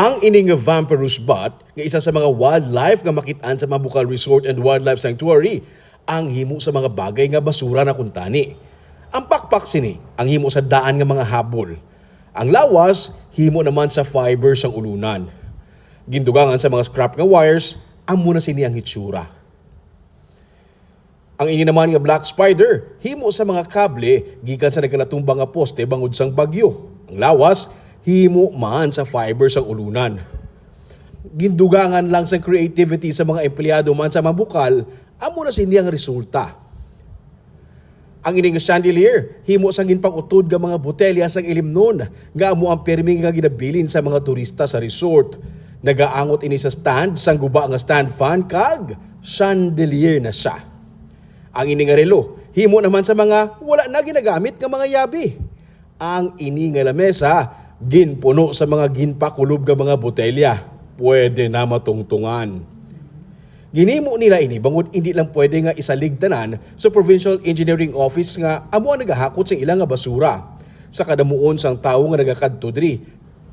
Ang ining nga vampirus bat nga isa sa mga wildlife nga makitaan sa Mabukal Resort and Wildlife Sanctuary ang himo sa mga bagay nga basura na kuntani. Ang pakpak sini ang himo sa daan nga mga habol. Ang lawas himo naman sa fiber sang ulunan. Gindugangan sa mga scrap nga wires amo na sini ang hitsura. Ang ini naman nga black spider, himo sa mga kable gikan sa nagkanatumbang nga poste bangod sang bagyo. Ang lawas, himo man sa fiber sang ulunan. Gindugangan lang sa creativity sa mga empleyado man sa mabukal, amo na sini ang resulta. Ang ining chandelier, himo sang ginpang-utod nga mga botelya sang ilimnon nga amo ang permi nga ginabilin sa mga turista sa resort. Nagaangot ini sa stand sang guba nga stand fan kag chandelier na siya. Ang ini nga relo, himo naman sa mga wala na ginagamit nga mga yabi. Ang ini nga lamesa, ginpuno sa mga ginpakulob nga mga botelya. Pwede na matungtungan. Ginimo nila ini bangod hindi lang pwede nga isaligtanan sa Provincial Engineering Office nga amo ang nagahakot sa ilang nga basura. Sa kadamuon sang tawo nga nagakadto diri,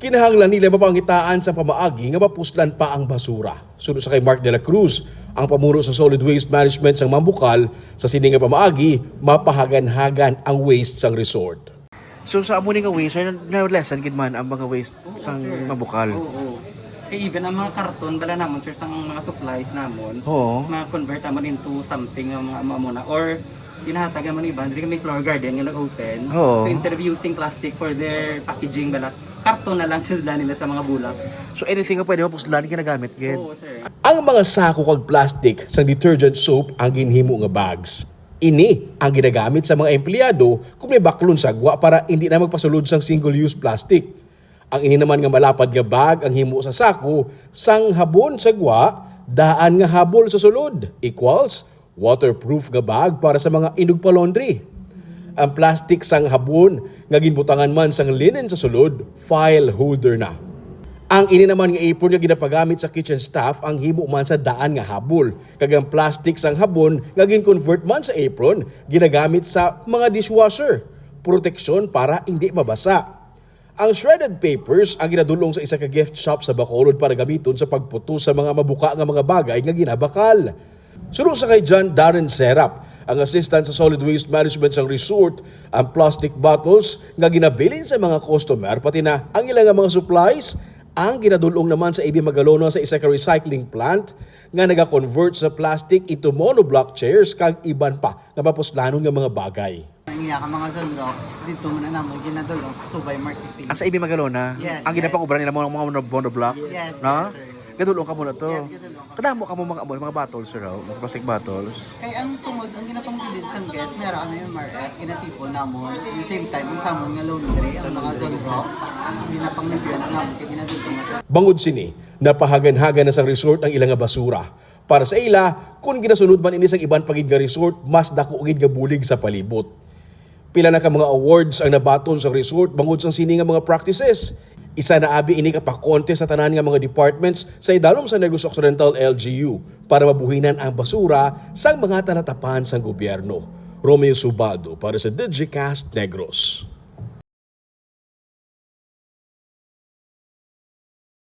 kinahanglan nila mapangitaan sa pamaagi nga mapuslan pa ang basura. Sunod sa kay Mark de la Cruz, ang pamuno sa Solid Waste Management sang Mambukal, sa sini nga pamaagi, mapahagan-hagan ang waste sang resort. So sa amo ni nga waste, sir, na lesson gid man ang mga waste sang mabukal. Oo. Kaya even ang mga karton, dala namon sir sang mga supplies namon. Oo. Ma-convert namon into something nga mga amo na or pinahatagan mo iba, hindi kami flower garden yung nag-open. Oo. So instead of using plastic for their packaging balat, karton na lang sila nila sa mga bulak. So anything nga pwede mapuslan ginagamit gid. Oo, sir. Ang mga sako kag plastic sa detergent soap ang ginhimo nga bags. Ini ang ginagamit sa mga empleyado kung may baklon sa gwa para hindi na magpasulod sang single-use plastic. Ang ini naman nga malapad nga bag ang himo sa sako sang habon sa gwa, daan nga habol sa sulod equals waterproof nga bag para sa mga inog pa laundry. Ang plastic sang habon nga ginbutangan man sang linen sa sulod, file holder na. Ang ini naman nga apron nga ginapagamit sa kitchen staff ang himo man sa daan nga habol. Kag ang plastic sang habon nga gin-convert man sa apron ginagamit sa mga dishwasher. Proteksyon para hindi mabasa. Ang shredded papers ang ginadulong sa isa ka gift shop sa Bacolod para gamiton sa pagputo sa mga mabuka nga mga bagay nga ginabakal. Sunod sa kay John Darren Serap, ang assistant sa solid waste management sa resort, ang plastic bottles nga ginabilin sa mga customer pati na ang ilang mga supplies ang ginadulong naman sa AB Magalona sa isa ka recycling plant nga naga-convert sa plastic into monoblock chairs kag iban pa nga mapuslanon nga mga bagay. Ang iya ka mga sunrocks, dito mo na naman ginadulong sa Subay Marketing. Asa ibi Magalona, Yes, ang yes. ginapakubra nila mga mga mono block, Yes, no? yes, sir. Gadulong ka muna to. Yes, gadulong ka. Kadamo ka mo mga mga, mga bottles sir, oh, mga plastic bottles. Kaya ang tungod, ang ginapamagdilid sa guest, meron ano yung MRF, ginatipo namon. At the same time, ang samon nga laundry, ang mga sunrocks, ginapangligyan na namon, kaya ginadulong nga Bangod sini, napahagan-hagan na sa resort ang ilang nga basura. Para sa ila, kung ginasunod man ini sa ibang pagid nga resort, mas dako gid nga bulig sa palibot. Pila na ka mga awards ang nabaton sa resort bangod sa sini nga mga practices. Isa na abi ini ka pakonte sa tanan nga mga departments sa idalom sa Negros Occidental LGU para mabuhinan ang basura sa mga tanatapan sa gobyerno. Romeo Subaldo para sa Digicast Negros.